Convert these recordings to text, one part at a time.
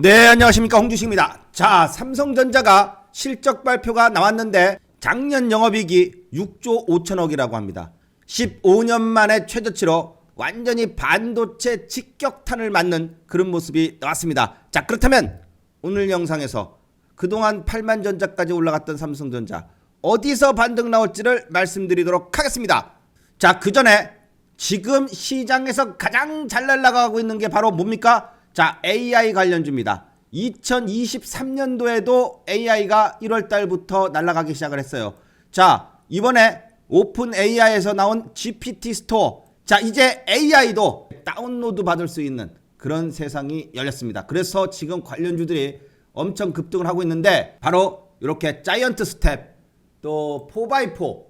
네, 안녕하십니까. 홍주식입니다. 자, 삼성전자가 실적 발표가 나왔는데 작년 영업이익이 6조 5천억이라고 합니다. 15년 만에 최저치로 완전히 반도체 직격탄을 맞는 그런 모습이 나왔습니다. 자, 그렇다면 오늘 영상에서 그동안 8만 전자까지 올라갔던 삼성전자 어디서 반등 나올지를 말씀드리도록 하겠습니다. 자, 그 전에 지금 시장에서 가장 잘 날아가고 있는 게 바로 뭡니까? 자, AI 관련주입니다. 2023년도에도 AI가 1월 달부터 날아가기 시작을 했어요. 자, 이번에 오픈 AI에서 나온 GPT 스토어. 자, 이제 AI도 다운로드 받을 수 있는 그런 세상이 열렸습니다. 그래서 지금 관련주들이 엄청 급등을 하고 있는데 바로 이렇게 자이언트 스텝 또 4x4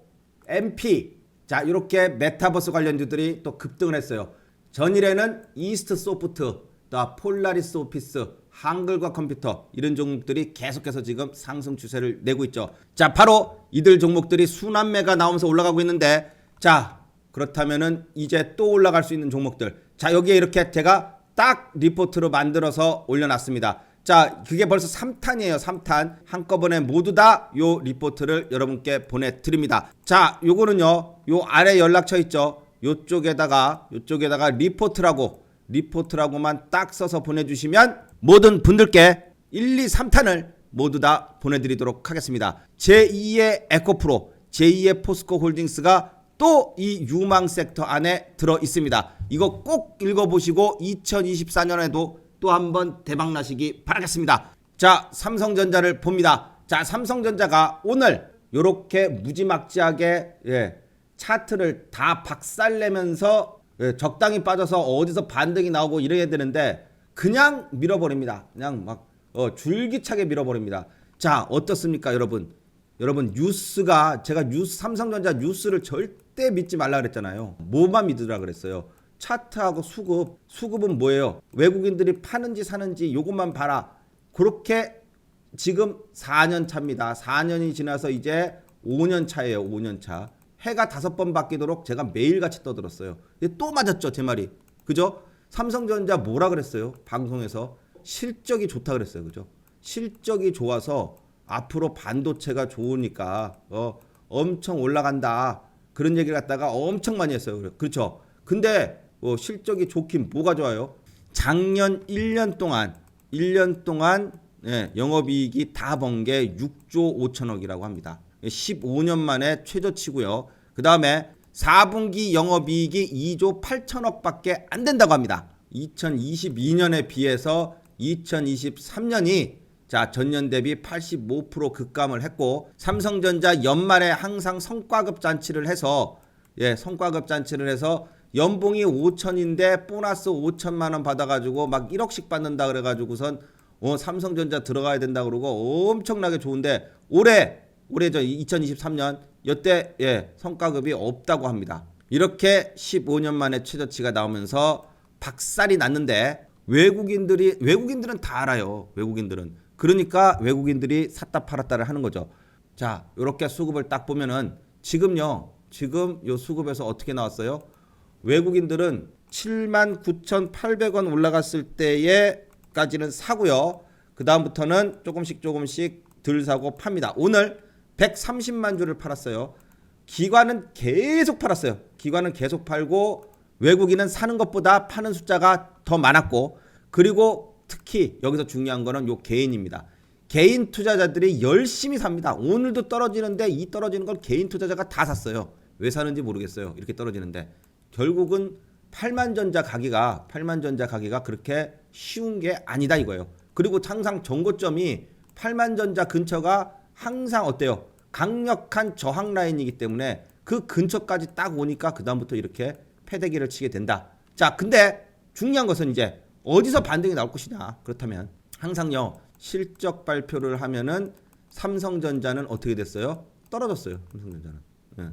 MP 자 이렇게 메타버스 관련주들이 또 급등을 했어요. 전일에는 이스트 소프트, 또 폴라리스 오피스, 한글과 컴퓨터 이런 종목들이 계속해서 지금 상승 추세를 내고 있죠. 자 바로 이들 종목들이 순환매가 나오면서 올라가고 있는데 자 그렇다면은 이제 또 올라갈 수 있는 종목들 자 여기에 이렇게 제가 딱 리포트로 만들어서 올려놨습니다. 자, 그게 벌써 3탄이에요. 3탄. 한꺼번에 모두 다 요 리포트를 여러분께 보내드립니다. 자, 요거는요. 요 아래 연락처 있죠. 요쪽에다가 요쪽에다가 리포트라고 리포트라고만 딱 써서 보내주시면 모든 분들께 1, 2, 3탄을 모두 다 보내드리도록 하겠습니다. 제2의 에코프로, 제2의 포스코 홀딩스가 또 이 유망 섹터 안에 들어 있습니다. 이거 꼭 읽어보시고 2024년에도 또 한번 대박 나시기 바라겠습니다. 자, 삼성전자를 봅니다. 자, 삼성전자가 오늘 요렇게 무지막지하게 예, 차트를 다 박살내면서 예, 적당히 빠져서 어디서 반등이 나오고 이래야 되는데 그냥 밀어버립니다. 그냥 막 어, 줄기차게 밀어버립니다. 자, 어떻습니까, 여러분? 여러분 뉴스가 제가 뉴스 삼성전자 뉴스를 절대 믿지 말라 그랬잖아요. 뭐만 믿으라 그랬어요. 차트하고 수급, 수급은 뭐예요? 외국인들이 파는지 사는지 요것만 봐라. 그렇게 지금 4년 차입니다. 4년이 지나서 이제 5년 차예요. 5년 차. 해가 다섯 번 바뀌도록 제가 매일같이 떠들었어요. 또 맞았죠, 제 말이. 그죠? 삼성전자 뭐라 그랬어요? 방송에서 실적이 좋다 그랬어요. 그죠? 실적이 좋아서 앞으로 반도체가 좋으니까 어 엄청 올라간다. 그런 얘기를 갖다가 엄청 많이 했어요. 그렇죠? 근데 어, 실적이 좋긴 뭐가 좋아요? 작년 1년 동안 1년 동안 예, 영업이익이 다 번 게 6조 5천억이라고 합니다. 15년 만에 최저치고요. 그 다음에 4분기 영업이익이 2조 8천억밖에 안 된다고 합니다. 2022년에 비해서 2023년이 자 전년 대비 85% 급감을 했고 삼성전자 연말에 항상 성과급 잔치를 해서 예 성과급 잔치를 해서 연봉이 5천인데 보너스 5천만 원 받아가지고 막 1억씩 받는다 그래가지고선 어, 삼성전자 들어가야 된다 그러고 엄청나게 좋은데 올해 올해 저 2023년 여태 예 성과급이 없다고 합니다. 이렇게 15년 만에 최저치가 나오면서 박살이 났는데 외국인들이 외국인들은 다 알아요. 외국인들은 그러니까 외국인들이 샀다 팔았다를 하는 거죠. 자, 이렇게 수급을 딱 보면은 지금요. 지금 요 수급에서 어떻게 나왔어요? 외국인들은 7만 9,800원 올라갔을 때에까지는 사고요. 그 다음부터는 조금씩 조금씩 덜 사고 팝니다. 오늘 130만 주를 팔았어요. 기관은 계속 팔았어요. 기관은 계속 팔고 외국인은 사는 것보다 파는 숫자가 더 많았고 그리고 특히 여기서 중요한 거는 요 개인입니다. 개인 투자자들이 열심히 삽니다. 오늘도 떨어지는데 이 떨어지는 걸 개인 투자자가 다 샀어요. 왜 사는지 모르겠어요. 이렇게 떨어지는데 결국은 8만 전자 가기가 8만 전자 가기가 그렇게 쉬운 게 아니다 이거예요. 그리고 항상 정고점이 8만 전자 근처가 항상 어때요? 강력한 저항 라인이기 때문에 그 근처까지 딱 오니까 그 다음부터 이렇게 패대기를 치게 된다. 자, 근데 중요한 것은 이제 어디서 반등이 나올 것이냐. 그렇다면 항상요 실적 발표를 하면은 삼성전자는 어떻게 됐어요? 떨어졌어요. 삼성전자는. 예.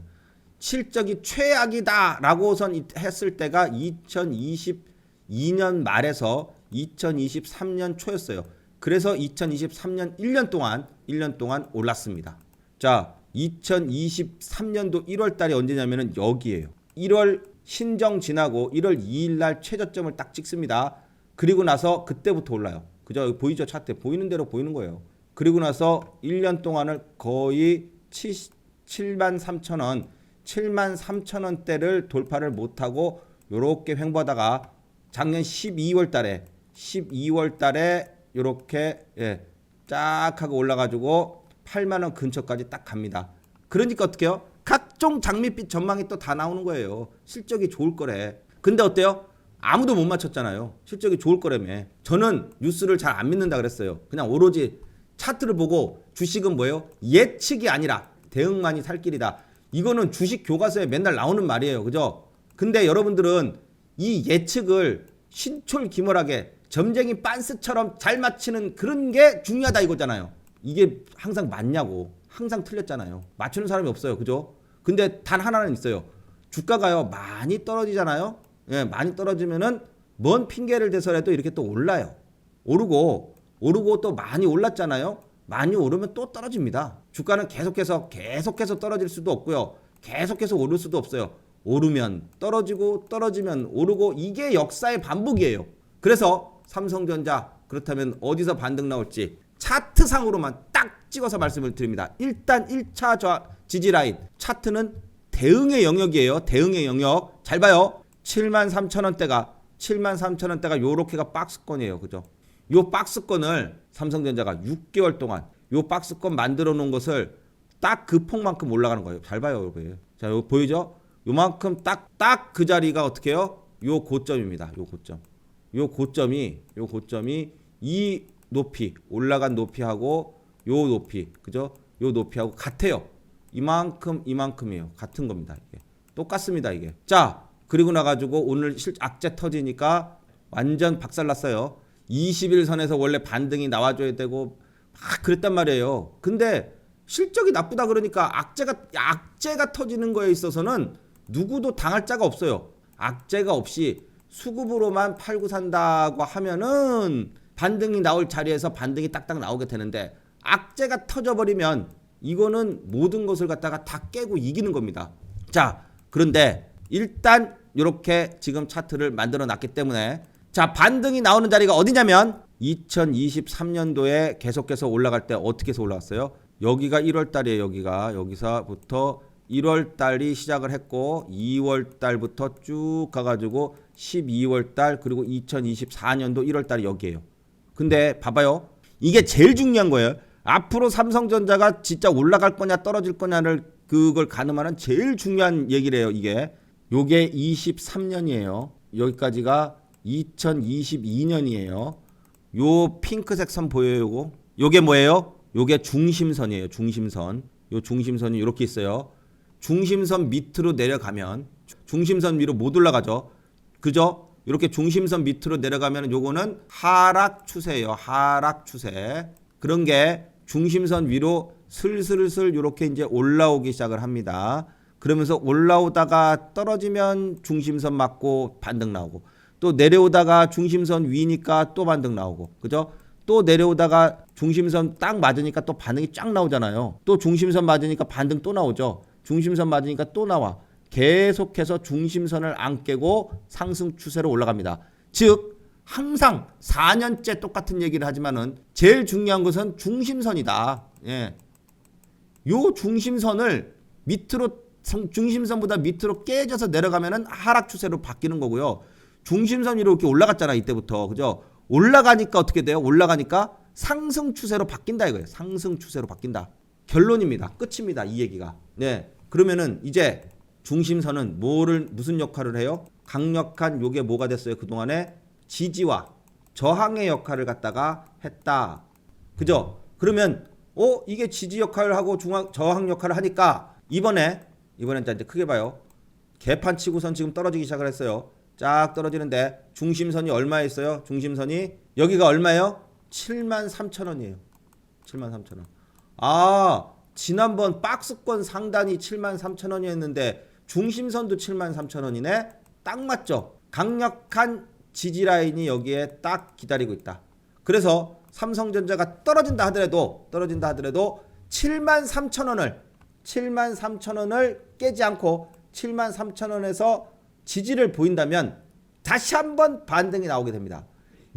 실적이 최악이다라고선 했을 때가 2022년 말에서 2023년 초였어요. 그래서 2023년 1년 동안 1년 동안 올랐습니다. 자, 2023년도 1월 달이 언제냐면은 여기에요. 1월 신정 지나고 1월 2일 날 최저점을 딱 찍습니다. 그리고 나서 그때부터 올라요. 그죠? 보이죠? 차트 보이는 대로 보이는 거예요. 그리고 나서 1년 동안을 거의 7만 3천 원, 7만 3천 원대를 돌파를 못하고 요렇게 횡보하다가 작년 12월 달에 12월 달에 요렇게 예, 쫙 하고 올라가지고 8만 원 근처까지 딱 갑니다. 그러니까 어떻게요? 각종 장밋빛 전망이 또 다 나오는 거예요. 실적이 좋을 거래. 근데 어때요? 아무도 못 맞췄잖아요. 실적이 좋을 거라며. 저는 뉴스를 잘 안 믿는다 그랬어요. 그냥 오로지 차트를 보고 주식은 뭐예요? 예측이 아니라 대응만이 살 길이다. 이거는 주식 교과서에 맨날 나오는 말이에요. 그죠? 근데 여러분들은 이 예측을 신철기몰하게 점쟁이 빤스처럼 잘 맞히는 그런 게 중요하다 이거잖아요. 이게 항상 맞냐고. 항상 틀렸잖아요. 맞추는 사람이 없어요. 그죠? 근데 단 하나는 있어요. 주가가요 많이 떨어지잖아요. 예, 많이 떨어지면은 뭔 핑계를 대서라도 이렇게 또 올라요. 오르고 오르고 또 많이 올랐잖아요. 많이 오르면 또 떨어집니다. 주가는 계속해서 계속해서 떨어질 수도 없고요. 계속해서 오를 수도 없어요. 오르면 떨어지고 떨어지면 오르고 이게 역사의 반복이에요. 그래서 삼성전자 그렇다면 어디서 반등 나올지 차트상으로만 딱 찍어서 말씀을 드립니다. 일단 1차 저 지지 라인 차트는 대응의 영역이에요. 대응의 영역. 잘 봐요. 7만 3천 원대가 7만 3천 원대가 요렇게가 박스권이에요. 그죠? 요 박스권을 삼성전자가 6개월 동안 요 박스권 만들어 놓은 것을 딱 그 폭만큼 올라가는 거예요. 잘 봐요, 여기. 자, 요 보이죠? 요만큼 딱 딱 그 자리가 어떻게 해요? 요 고점입니다. 요 고점. 요 고점이 요 고점이 이 높이 올라간 높이하고 요 높이 그죠? 요 높이하고 같아요. 이만큼 이만큼이에요. 같은 겁니다. 이게 똑같습니다. 이게 자 그리고 나가지고 오늘 실 악재 터지니까 완전 박살났어요. 21선에서 원래 반등이 나와줘야 되고 막 그랬단 말이에요. 근데 실적이 나쁘다 그러니까 악재가 악재가 터지는 거에 있어서는 누구도 당할 자가 없어요. 악재가 없이 수급으로만 팔고 산다고 하면은 반등이 나올 자리에서 반등이 딱딱 나오게 되는데 악재가 터져버리면 이거는 모든 것을 갖다가 다 깨고 이기는 겁니다. 자, 그런데 일단 이렇게 지금 차트를 만들어 놨기 때문에 자, 반등이 나오는 자리가 어디냐면 2023년도에 계속해서 올라갈 때 어떻게 해서 올라왔어요? 여기가 1월 달이에요. 여기가 여기서부터 1월 달이 시작을 했고 2월 달부터 쭉 가가지고 12월 달 그리고 2024년도 1월 달이 여기에요. 근데 봐봐요. 이게 제일 중요한 거예요. 앞으로 삼성전자가 진짜 올라갈 거냐 떨어질 거냐를 그걸 가늠하는 제일 중요한 얘기를 해요. 이게 요게 23년이에요. 여기까지가 2022년이에요. 요 핑크색 선 보여요, 요거? 요게 뭐예요? 요게 중심선이에요. 중심선. 요 중심선이 이렇게 있어요. 중심선 밑으로 내려가면 중심선 위로 못 올라가죠. 그죠? 이렇게 중심선 밑으로 내려가면 요거는 하락 추세예요. 하락 추세. 그런 게 중심선 위로 슬슬슬 이렇게 이제 올라오기 시작을 합니다. 그러면서 올라오다가 떨어지면 중심선 맞고 반등 나오고 또 내려오다가 중심선 위니까 또 반등 나오고 그죠? 또 내려오다가 중심선 딱 맞으니까 또 반응이 쫙 나오잖아요. 또 중심선 맞으니까 반등 또 나오죠. 중심선 맞으니까 또 나와. 계속해서 중심선을 안 깨고 상승 추세로 올라갑니다. 즉 항상 4년째 똑같은 얘기를 하지만은 제일 중요한 것은 중심선이다. 예. 요 중심선을 밑으로 성- 중심선보다 밑으로 깨져서 내려가면은 하락 추세로 바뀌는 거고요. 중심선 위로 이렇게 올라갔잖아 이때부터 그죠? 올라가니까 어떻게 돼요? 올라가니까 상승 추세로 바뀐다 이거예요. 상승 추세로 바뀐다. 결론입니다. 끝입니다. 이 얘기가. 네. 그러면은 이제 중심선은 뭐를 무슨 역할을 해요? 강력한 요게 뭐가 됐어요? 그동안에 지지와 저항의 역할을 갖다가 했다. 그죠? 그러면 어 이게 지지 역할을 하고 중앙 저항 역할을 하니까 이번에 이번엔 이제 크게 봐요. 개판 치고선 지금 떨어지기 시작을 했어요. 쫙 떨어지는데 중심선이 얼마에 있어요? 중심선이 여기가 얼마예요? 7만 3천 원이에요. 7만 3천 원. 아 지난번 박스권 상단이 7만 3천 원이었는데 중심선도 7만 3천 원이네. 딱 맞죠? 강력한 지지 라인이 여기에 딱 기다리고 있다. 그래서 삼성전자가 떨어진다 하더라도 떨어진다 하더라도 7만 3천 원을 7만 3천 원을 깨지 않고 7만 3천 원에서 지지를 보인다면 다시 한번 반등이 나오게 됩니다.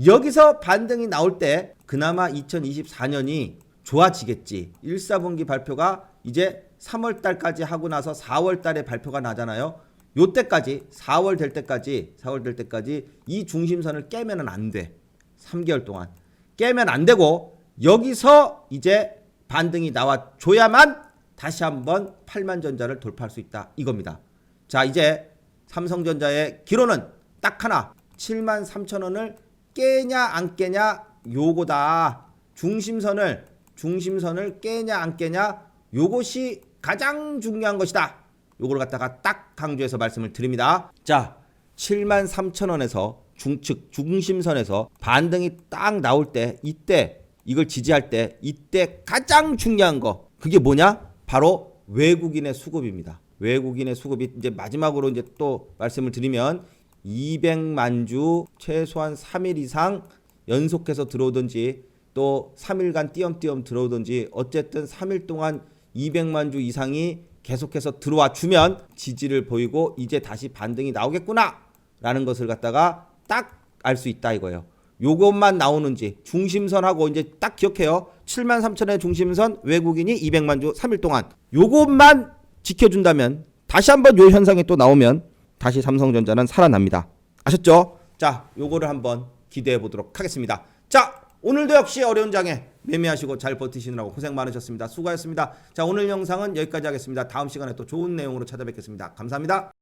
여기서 반등이 나올 때 그나마 2024년이 좋아지겠지. 1, 4분기 발표가 이제 3월 달까지 하고 나서 4월 달에 발표가 나잖아요. 요 때까지 4월 될 때까지 4월 될 때까지 이 중심선을 깨면은 안 돼. 3개월 동안 깨면 안 되고 여기서 이제 반등이 나와 줘야만 다시 한번 8만 전자를 돌파할 수 있다 이겁니다. 자 이제 삼성전자의 기로는 딱 하나 7만 3천 원을 깨냐 안 깨냐 요거다. 중심선을 중심선을 깨냐 안 깨냐 요것이 가장 중요한 것이다. 요걸 갖다가 딱 강조해서 말씀을 드립니다. 자, 7만 3천 원에서 중측 중심선에서 반등이 딱 나올 때 이때 이걸 지지할 때 이때 가장 중요한 거 그게 뭐냐? 바로 외국인의 수급입니다. 외국인의 수급이 이제 마지막으로 이제 또 말씀을 드리면 200만 주 최소한 3일 이상 연속해서 들어오든지 또 3일간 띄엄띄엄 들어오든지 어쨌든 3일 동안 200만 주 이상이 계속해서 들어와 주면 지지를 보이고 이제 다시 반등이 나오겠구나 라는 것을 갖다가 딱 알 수 있다 이거예요. 요것만 나오는지 중심선하고 이제 딱 기억해요. 7만 3천의 중심선 외국인이 200만 주 3일 동안 요것만 지켜준다면 다시 한번 요 현상이 또 나오면 다시 삼성전자는 살아납니다. 아셨죠? 자, 요거를 한번 기대해 보도록 하겠습니다. 자, 오늘도 역시 어려운 장에 매매하시고 잘 버티시느라고 고생 많으셨습니다. 수고하셨습니다. 자, 오늘 영상은 여기까지 하겠습니다. 다음 시간에 또 좋은 내용으로 찾아뵙겠습니다. 감사합니다.